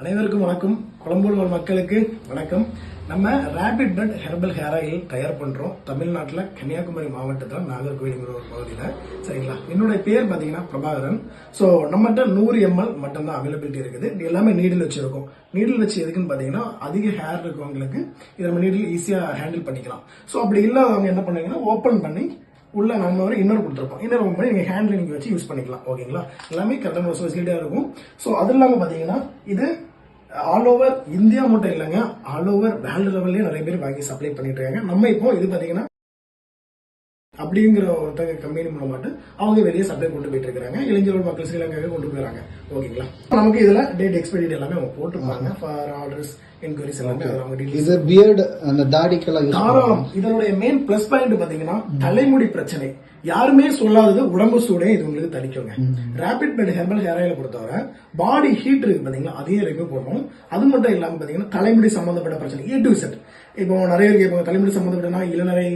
அனைவருக்கும் வணக்கம். குளம்பூர் உள்ள மக்களுக்கு வணக்கம். நம்ம rapid bed herbal hair oil தயார் பண்றோம். தமிழ்நாட்டில் கன்னியாகுமரி மாவட்டத்தில் நாகர்கோவிலுங்கிற ஒரு பகுதியில். சரிங்களா? என்னுடைய பேர் பார்த்தீங்கன்னா பிரபாகரன். ஸோ நம்மகிட்ட நூறு எம்எல் மட்டும்தான் அவைலபிலிட்டி இருக்குது. இது எல்லாமே நீடில் வச்சிருக்கோம். நீடில் வச்சு எதுக்குன்னு பார்த்தீங்கன்னா அதிக ஹேர் இருக்கவங்களுக்கு இதை நம்ம நீடில் ஈஸியாக ஹேண்டில் பண்ணிக்கலாம். ஸோ அப்படி இல்லாதவங்க என்ன பண்ணுவீங்கன்னா ஓப்பன் பண்ணி உள்ள நம்ம ஒரு இன்னொரு கொடுத்துருப்போம் இன்னொரு ஓப்பன் பண்ணி நீங்கள் ஹேண்டில் நீங்கள் வச்சு யூஸ் பண்ணிக்கலாம். ஓகேங்களா எல்லாமே கரெக்டான ஒரு ஃபெசிலிட்டியாக இருக்கும். ஸோ அது இல்லாமல் பார்த்தீங்கன்னா இது ஆல் ஓவர் இந்தியா மட்டும் இல்லைங்க ஆல் ஓவர் வேர்ல்டு லெவல்லே நிறைய பேர் வாங்கி சப்ளை பண்ணிட்டு இருக்காங்க. நம்ம இப்போ இது பார்த்தீங்கன்னா அப்படிங்கிற ஒருத்தங்க கம்பெனி மூலமாட்டு அவங்க வெளியே சப்ளை கொண்டு போயிட்டு இருக்காங்க இளைஞர்கள் மக்கள் ஸ்ரீலங்காவுக்கு கொண்டு போயிறாங்க ஓகேங்களா? நமக்கு இதுல டேட் எக்ஸ்பைரி எல்லாமே அவங்க போட்டுருப்பாங்க. ஃபார் ஆர்டர்ஸ் என்கொயரிஸ் எல்லாமே அவங்க இது பியர்டு அந்த தாடிக்கெல்லாம் தாராளம். இதனுடைய மெயின் பிளஸ் பாயிண்ட் பாத்தீங்கன்னா தலைமுடி பிரச்சனை. யாருமே சொல்லாதது உடம்பு சூடே இது உங்களுக்கு தணிக்குங்க ரேபிட் பெட் ஹெர்பல் ஹேர் ஆயில பொறுத்தவரை பாடி ஹீட் இருக்கு பாத்தீங்களா அதையும் ரிமூவ் பண்ணும் அது மட்டும் இல்லாம பாத்தீங்கன்னா தலைமுடி சம்பந்தப்பட்ட பிரச்சனை ஏ டு செட் இப்போ நிறைய பேர் கேட்பாங்க தலைமுடி சம்பந்தப்பட்டனா இளநரை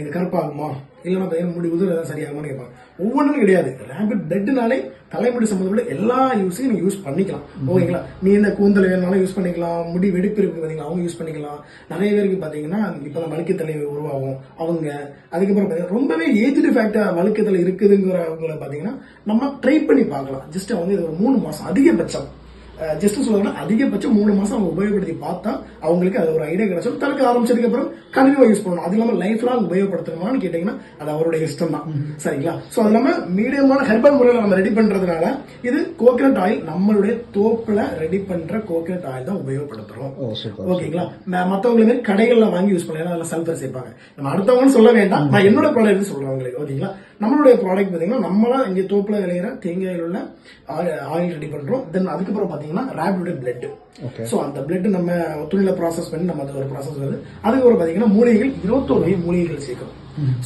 இது கருப்பாகுமா? இல்லைன்னா பாத்தீங்கன்னா முடி உதிர ஏதாவது சரியாகும்னு கேட்பாங்க. ஒவ்வொன்றும் கிடையாது. ரேபிட் பெட்னாலே தலைமுடி சம்மந்தப்பட்ட எல்லா யூஸையும் நீங்க யூஸ் பண்ணிக்கலாம். ஓகேங்களா? நீ இந்த கூந்தல் வேணாலும் யூஸ் பண்ணிக்கலாம். முடி வெடிப்பு இருக்கு பாத்தீங்களா? அவங்க யூஸ் பண்ணிக்கலாம். நிறைய பேருக்கு பார்த்தீங்கன்னா இப்போ வழுக்கு தலை உருவாகும். அவங்க அதுக்கப்புறம் பார்த்தீங்கன்னா ரொம்பவே ஏஜ்டு ஃபேக்டாக வழுக்கு தலை இருக்குதுங்கிறவங்கள பார்த்தீங்கன்னா நம்ம ட்ரை பண்ணி பார்க்கலாம். ஜஸ்ட் வந்து இது ஒரு மூணு மாதம் அதிகபட்சம். ஜஸ்ட் சொல்லணும்னா அதிகபட்சம் மூணு மாசம் அவங்க உபயோகப்படுத்தி பார்த்தா அவங்களுக்கு அது ஒரு ஐடியா கிடைச்சும். தனக்கு ஆரம்பிச்சதுக்கு அப்புறம் கண்டினியூவா யூஸ் பண்ணணும். அது இல்லாம லைஃப் லாங் உபயோகப்படுத்தணுமான்னு கேட்டீங்கன்னா அது அவருடைய இஷ்டம் தான். சரிங்களா? சோ அது இல்லாம மீடியமான ஹெர்பல் முறையில நம்ம ரெடி பண்றதுனால இது கோகனட் ஆயில் நம்மளுடைய தோப்புல ரெடி பண்ற கோகனட் ஆயில் தான் உபயோகப்படுத்துறோம். ஓகேங்களா? ம- மத்தவங்க மாதிரி கடைகள்ல வாங்கி யூஸ் பண்ணலாம். அதில் சல்ஃபர் சேர்ப்பாங்க நம்ம அடுத்தவங்கன்னு சொல்ல வேண்டாம். நான் என்னோட ப்ராடக்ட் சொல்றேன் உங்களுக்கு ஓகேங்களா? நம்மளுடைய ப்ராடக்ட் பாத்தீங்கன்னா நம்மளா இங்க தோப்புல விளையிற தேங்காயில் உள்ள ஆயில் ரெடி பண்றோம். தென் அதுக்கப்புறம் பாத்தீங்கன்னா ரேபிட் பிளட் ஓகே சோ அந்த பிளட் நம்ம துணியில ப்ராசஸ் பண்ணி நம்ம அது ஒரு ப்ராசஸ் வருது. அதுக்கப்புறம் பாத்தீங்கன்னா மூலிகைகள் இருபத்தோரு மூலிகைகள் சேர்க்கிறோம்.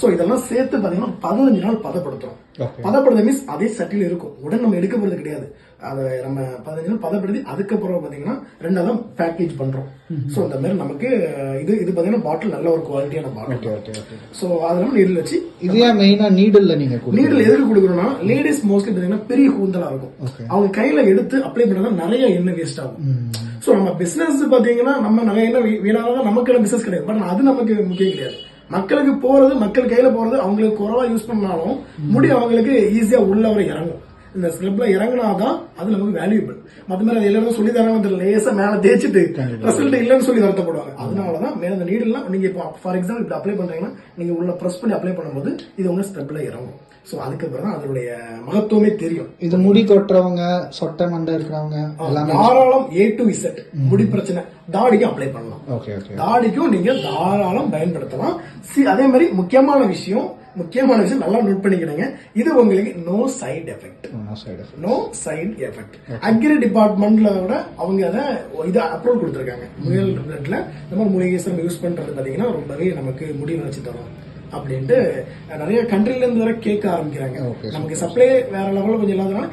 சோ இதெல்லாம் சேர்த்து பாத்தீங்கன்னா பதினஞ்சு நாள் பதப்படுத்துறோம். பதப்படுத்த மீன்ஸ் அதே சட்டில இருக்கும். உடனே நம்ம எடுக்க போறது கிடையாது. அதை நம்ம பதினஞ்சு நாள் பதப்படுத்தி அதுக்கப்புறம் பாத்தீங்கன்னா ரெண்டாவது பேக்கேஜ் பண்றோம். சோ அந்த மாதிரி நமக்கு இது இது பாத்தீங்கன்னா பாட்டில் நல்ல ஒரு குவாலிட்டியான பாட்டில் ஓகே ஓகே சோ அது நம்ம நீடில் வச்சு இது ஏன் மெயினா நீடில் நீங்க கொடுங்க நீடில் எதுக்கு கொடுக்கணும்னா லேடிஸ் மோஸ்ட்லி பாத்தீங்கன்னா பெரிய கூந்தலா இருக்கும். அவங்க கையில எடுத்து அப்ளை பண்ணா நிறைய எண்ணெய் வேஸ்ட் ஆகும். சோ நம்ம பிசினஸ் பாத்தீங்கன்னா நம்ம நிறைய எண்ணெய் வீ- வீணாதான் நமக்கு பிசினஸ் கிடையாது. பட் அது நமக்கு முக்கியம் கிடையாது. மக்களுக்கு போறது மக்கள் கையில போறது அவங்களுக்கு குறைவா யூஸ் பண்ணாலும் முடி அவங்களுக்கு ஈஸியா உள்ள வரை இறங்கும். இந்த ஸ்லெப்ல இறங்கினாதான் அது நமக்கு வேல்யூபிள் மத்த மாதிரி அது எல்லாரும் சொல்லி தராங்க லேசா மேல தேய்ச்சிட்டு ரிசல்ட் இல்லைன்னு சொல்லி வருத்தப்படுவாங்க. அதனாலதான் மேல இந்த நீடெல்லாம் நீங்க இப்போ ஃபார் எக்ஸாம்பிள் இப்படி அப்ளை பண்றீங்கன்னா நீங்க உள்ள ப்ரெஸ் பண்ணி அப்ளை பண்ணும்போது இது உங்க ஸ்டெப்ல இறங்கும். சோ அதுக்கப்புறம் தான் அதனுடைய மகத்துவமே தெரியும். இது முடி கொட்டுறவங்க சொட்டை மண்டை இருக்கிறவங்க தாராளம் ஏ டு இசட் முடி பிரச்சனை. தாடிக்கும் அப்ளை பண்ணலாம். ஓகே ஓகே தாடிக்கும் நீங்க தாராளம் பயன்படுத்தலாம். அதே மாதிரி முக்கியமான விஷயம் முக்கியமான விஷயம் நல்லா நோட் பண்ணிக்கிடுங்க. இது உங்களுக்கு no side effect no side effect agri டிபார்ட்மெண்ட்ல விட அவங்க அதை இது அப்ரூவல் கொடுத்துருக்காங்க. முயல் பிளட்ல இந்த மாதிரி மூலிகை சிரம் யூஸ் பண்றது பாத்தீங்கன்னா ரொம்பவே நமக்கு முடி வளர்ச்சி தரும் அப்படின்ட்டு நிறைய கண்ட்ரில இருந்து வர கேட்க ஆரம்பிக்கிறாங்க. நமக்கு சப்ளை வேற லெவல்ல கொஞ்சம் இல்லாதனால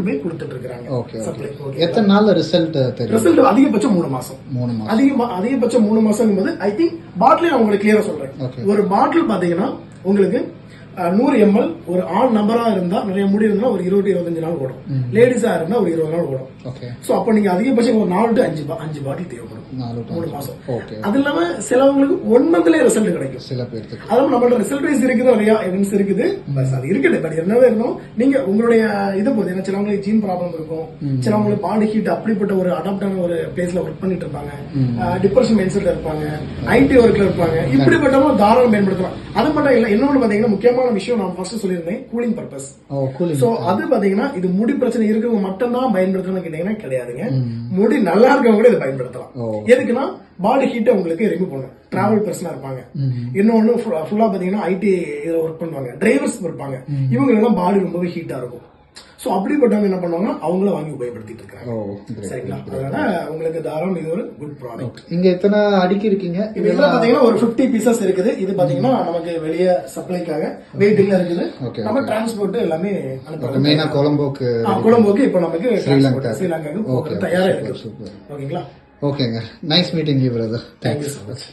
கொண்டு போய் கொடுத்துட்டு இருக்காங்க சப்ளை எத்தனை நாள்ல ரிசல்ட் தெரியும்? ரிசல்ட் அதிகபட்சம் மூணு மாசம். மூணு மாசம். அதிகமா அதிகபட்சம் மூணு மாசம் போது ஐ திங்க் பாட்டிலே நான் உங்களுக்கு கிளியரா சொல்றேன். ஒரு பாட்டில் பாத்தீங்கன்னா உங்களுக்கு நூறு எம்எல் ஒரு ஆண் நபரா இருந்தா நிறைய முடி இருந்தா ஒரு இருபது இருபத்தஞ்சு நாள் ஓடும். லேடிஸா இருந்தா ஒரு இருபது நாள் ஓடும். சோ அப்போ நீங்க அதிகபட்சம் ஒரு நாலு டு அஞ்சு அஞ்சு பாட்டில் தேவைப்படும். மூணு மாசம். அது இல்லாம சிலவங்களுக்கு ஒன் ரிசல்ட் கிடைக்கும். சில பேர்த்துக்கு. அதுவும் நம்மளோட ரிசல்ட் வைஸ் இருக்குது நிறைய எவிடன்ஸ் இருக்குது. பட் அது இருக்குது. பட் என்னவே இருந்தாலும் நீங்க உங்களுடைய இதை பொறுத்து ஏன்னா சிலவங்களுக்கு ஜீன் ப்ராப்ளம் இருக்கும். சிலவங்களுக்கு பாடி ஹீட் அப்படிப்பட்ட ஒரு அடாப்டான ஒரு பிளேஸ்ல ஒர்க் பண்ணிட்டு இருப்பாங்க. டிப்ரெஷன் மைண்ட் செட்ல இருப்பாங்க. ஐடி ஒர்க்ல இருப்பாங்க. இப்படிப்பட்டவங்க தாராளம் பயன்படுத்தலாம். அது மட்டும் இல்ல இன்னொன்னு பாத்தீங்கன்னா முக்கியமான விஷயம் நான் ஃபர்ஸ்ட் சொல்லியிருந்தேன் கூலிங் பர்பஸ் சோ அது பாத்தீங்கன்னா இது முடி பிரச்சனை இருக்கவங்க மட்டும் தான் பயன்படுத்தணும்னு கேட்டீங்கன்னா கிடையாதுங்க. முடி நல்லா இருக்கவங்க கூட இதை பயன்படுத்தலாம். எதுக்குன்னா பாடி ஹீட்டை உங்களுக்கு ரிமூவ் பண்ணும் டிராவல் பர்சனா இருப்பாங்க. இன்னொன்னு ஃபுல்லா பாத்தீங்கன்னா ஐடி இதுல ஒர்க் பண்ணுவாங்க. டிரைவர்ஸ் இருப்பாங்க. இவங்க எல்லாம் பாடி ரொம்பவே ஹீட்டா இருக்கும். சோ அப்படிப்பட்டவங்க என்ன பண்ணுவாங்க அவங்கள வாங்கி உபயோகப்படுத்திட்டு இருக்காங்க. சரிங்களா? அதனால உங்களுக்கு தாராளம் இது ஒரு குட் ப்ராடக்ட் இங்க எத்தனை அடிக்கி இருக்கீங்க? இப்ப இதுல பாத்தீங்கன்னா ஒரு 50 பீசஸ் இருக்குது. இது பாத்தீங்கன்னா நமக்கு வெளிய சப்ளைக்காக வெயிட்டிங்ல இருக்குது. நம்ம டிரான்ஸ்போர்ட் எல்லாமே அனுப்புறோம் மெயினா கொலம்போக்கு கொலம்போக்கு இப்ப நமக்கு ஸ்ரீலங்கா. ஸ்ரீலங்காவுக்கு தயாரா இருக்கு. ஓகேங்களா? ஓகேங்க nice meeting you brother thank you so much